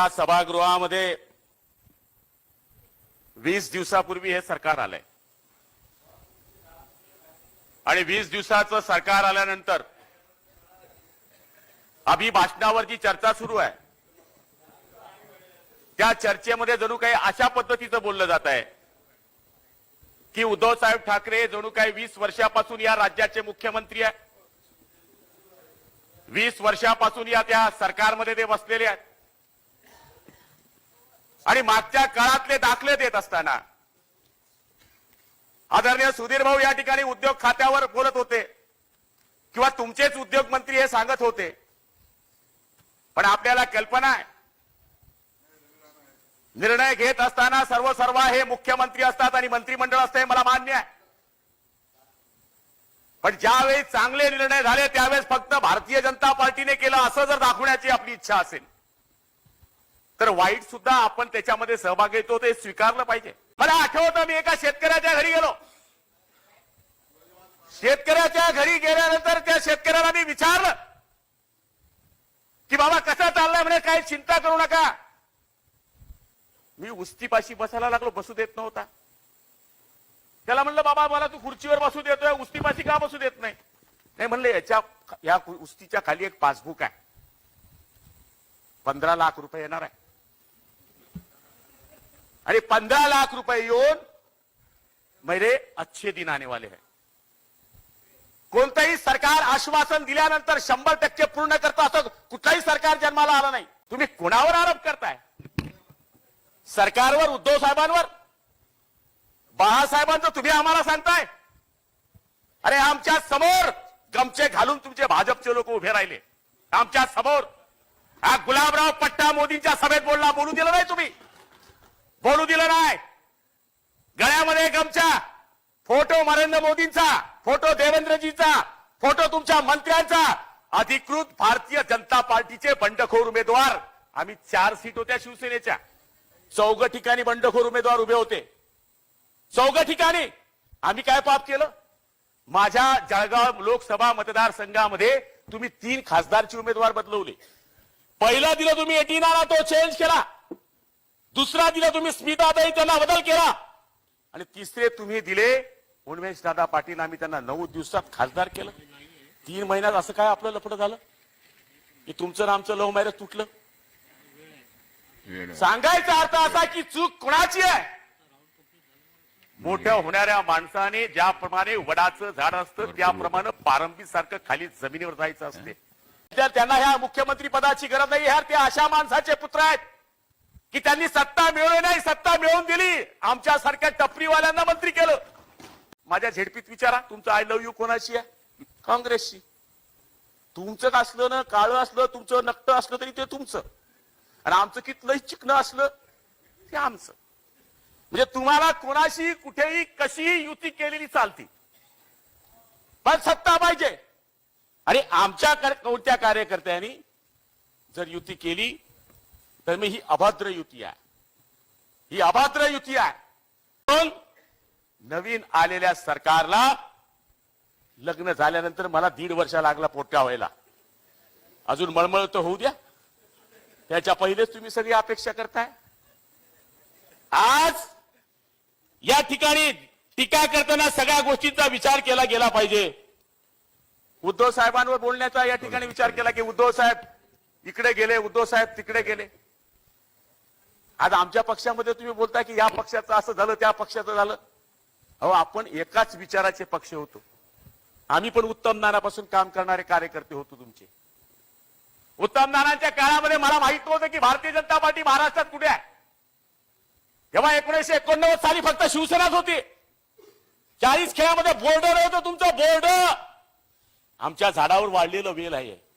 या सभागृहामध्ये वीस दिवसापूर्वी हे सरकार आलंय. आणि वीस दिवसाचं सरकार आल्यानंतर अभिभाषणावर जी चर्चा सुरू आहे. त्या चर्चेमध्ये जणू काही अशा पद्धतीचं बोललं जात आहे की उद्धव साहेब ठाकरे जणू काही वीस वर्षापासून या राज्याचे मुख्यमंत्री आहे वीस वर्षापासून या त्या सरकारमध्ये ते बसलेले आहेत. आणि मागच्या काळातले दाखले देत असताना आदरणीय सुधीर भाऊ या ठिकाणी उद्योग खात्यावर बोलत होते किंवा तुमचेच उद्योग मंत्री हे सांगत होते. पण आपल्याला कल्पना आहे. निर्णय घेत असताना सर्व सर्व हे मुख्यमंत्री असतात आणि मंत्रिमंडळ असतं हे मला मान्य आहे. पण ज्यावेळी चांगले निर्णय झाले त्यावेळेस फक्त भारतीय जनता पार्टीने केलं असं जर दाखवण्याची आपली इच्छा असेल तर वाईट सुद्धा आपण त्याच्यामध्ये सहभाग घेतो ते स्वीकारलं पाहिजे. मला आठवतं मी एका शेतकऱ्याच्या घरी गेलो. शेतकऱ्याच्या घरी गेल्यानंतर त्या शेतकऱ्याला मी विचारलं की बाबा कसं चाललंय? म्हणे काही चिंता करू नका. मी उस्तीपाशी बसायला लागलो बसू देत नव्हता. त्याला म्हणलं बाबा मला तू खुर्चीवर बसू देतोय उस्तीपाशी का बसू देत नाही? नाही म्हणलं याच्या या उस्तीच्या खाली एक पासबुक आहे. पंधरा लाख रुपये येणार आहे. अरे पंधरा लाख रुपये येऊन मेरे अच्छे दिन आने वाले हैं. कोणतंही सरकार आश्वासन दिल्यानंतर शंभर टक्के पूर्ण करता असं कुठलंही सरकार जन्माला आलं नाही. तुम्ही कोणावर आरोप करताय? सरकारवर उद्धव साहेबांवर? बाळासाहेबांचं तुम्ही आम्हाला सांगताय? अरे आमच्यासमोर गमचे घालून तुमचे भाजपचे लोक उभे राहिले. आमच्यासमोर. हा गुलाबराव पट्टा मोदींच्या सभेत बोलला बोलू दिलं नाही तुम्ही. बोलू दिलं नाही. गळ्यामध्ये गमच्या फोटो नरेंद्र मोदींचा फोटो देवेंद्रजीचा फोटो तुमच्या मंत्र्यांचा. अधिकृत भारतीय जनता पार्टीचे बंडखोर उमेदवार. आम्ही चार सीट होत्या शिवसेनेच्या. चौघ ठिकाणी बंडखोर उमेदवार उभे होते. चौघ ठिकाणी. आम्ही काय पाप केलं? माझ्या जळगाव लोकसभा मतदारसंघामध्ये तुम्ही तीन खासदारचे उमेदवार बदलवले. पहिला दिलं तुम्ही एटीनाला तो चेंज केला. दुसरा दिला तुम्ही स्मिताताई त्यांना बदल केला. आणि तिसरे तुम्ही दिले उन्मेष दादा पाटील आम्ही त्यांना नऊ दिवसात खासदार केलं. तीन महिन्यात असं काय आपलं लफडं झालं? की तुमचं आणि आमचं लव्ह मॅरेज तुटलं? सांगायचा अर्थ असा की चूक कोणाची आहे? मोठ्या होणाऱ्या माणसाने ज्याप्रमाणे वडाचं झाड असतं त्याप्रमाणे पारंबी सारखं खाली जमिनीवर जायचं असते. तर त्यांना ह्या मुख्यमंत्री पदाची गरज नाही यार ते अशा माणसाचे पुत्र आहेत. की त्यांनी सत्ता मिळवली नाही सत्ता मिळवून दिली. आमच्यासारख्या टपरीवाल्यांना मंत्री केलं. माझ्या झेडपीत विचारा तुमचं आय लव्ह यू कोणाशी आहे? काँग्रेसशी. तुमचं असलं ना काळं असलं तुमचं नक्ट असलं तरी ते तुमचं. आणि आमचं कितलंही चिकनं असलं ते आमचं. म्हणजे तुम्हाला कोणाशी कुठेही कशीही युती केलेली चालती. पण सत्ता पाहिजे. आणि आमच्या कोणत्या कार्यकर्त्यांनी जर युती केली तर मी ही अभद्र युती आहे. ही अभद्र युती आहे. पण नवीन आलेल्या सरकारला लग्न झाल्यानंतर मला दीड वर्ष लागला पोट्या व्हायला. अजून मळमळ तर होऊ द्या. त्याच्या पहिलेच तुम्ही सगळी अपेक्षा करताय. आज या ठिकाणी टीका करताना सगळ्या गोष्टींचा विचार केला गेला पाहिजे. उद्धव साहेबांवर बोलण्याचा या ठिकाणी विचार केला की उद्धव साहेब इकडे गेले उद्धव साहेब तिकडे गेले. आज आमच्या पक्षामध्ये तुम्ही बोलता की या पक्षाचं असं झालं त्या पक्षाचं झालं. अहो आपण एकाच विचाराचे पक्ष होतो. आम्ही पण उत्तम नानापासून काम करणारे कार्यकर्ते होतो तुमचे. उत्तम नानांच्या काळामध्ये मला माहीत नव्हतं की भारतीय जनता पार्टी महाराष्ट्रात कुठे आहे. तेव्हा एकोणीसशे एकोणनव्वद साली फक्त शिवसेनाच होती. चाळीस खेळामध्ये बोर्ड होतं तुमचं बोर्ड आमच्या झाडावर वाढलेलं वेल आहे.